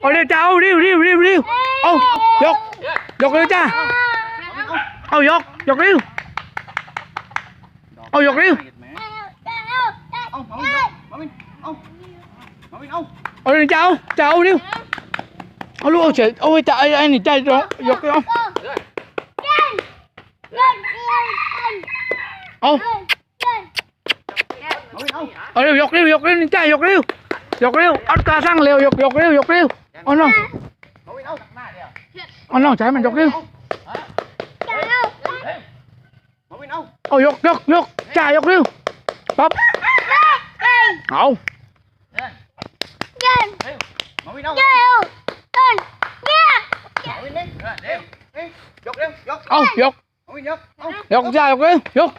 เอาเร็วจ้าเอาเร็วเร็วเร็วเร็วเอายก ยกเร็วจ้าเอายก ยกเร็ว เอายกเร็ว เอามาวินมาวินเอามาวินเอาเอาเร็วจ้าเอาจ้าเอาเร็ว เอาลูกเอาเฉยเอาไว้จ้าไอ้ไอ้นี่จ้ายกยกเอาเอามาวินเอาเอาเร็วยกเร็วยกเร็วนี่จ้ายกเร็วยกเร็วเอาตาสั่งเร็วยกยกเร็วยกเร็วเอาน้องมางเร็วยกยกเร็วยกเร็ว ยกเอายกมาวินยกเอายกจ้ายกเร็วยก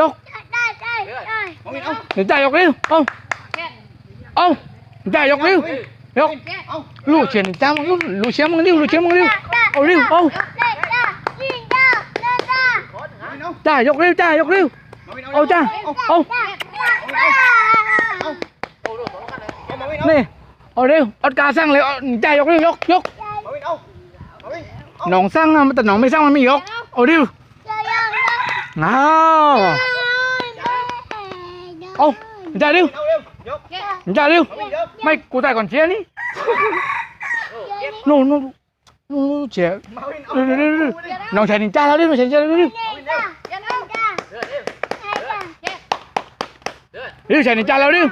ยก เร็วเด็ดแม่กูเขี่ยใครไม่ได้กันที่ห้องเอิญขึ้นมาแล้วเอายกเร็วยกมาวินเอาเดี๋ยวจ้ายกเร็วเอาเอาจ้ายกเร็วยกเอาลูกเฉียนจ้ามึงลูกลูกเฉียนมึงเร็วลูกเฉียนมึงเร็วเอาเร็วเอามาวินเอาจ้ายกเร็วจ้ายกเร็วมาวินเอาเอาจ้าเอาเอามาวินเอานี่เอาเร็วเอากาสั่งเลยเอาจ้ายกเร็วยกยกมาวินเอามาวินเอาหนองสั่งอะแต่หนองไม่สั่งมันไม่ยกเอาเร็วเอา เอาจ้าเร็วเอาเร็วยกจ้าเร็วมาวินยกไม่กูตายก่อนเชียร์นี่นู่นนู่นนู่นเชียร์นเอาเร็วเร็วเร็วน้องชายนินจ่าแล้วเร็วน้องชายนินจ่าแล้วเร็วเร็วเร็วชายนินจ่าแล้วเร็ว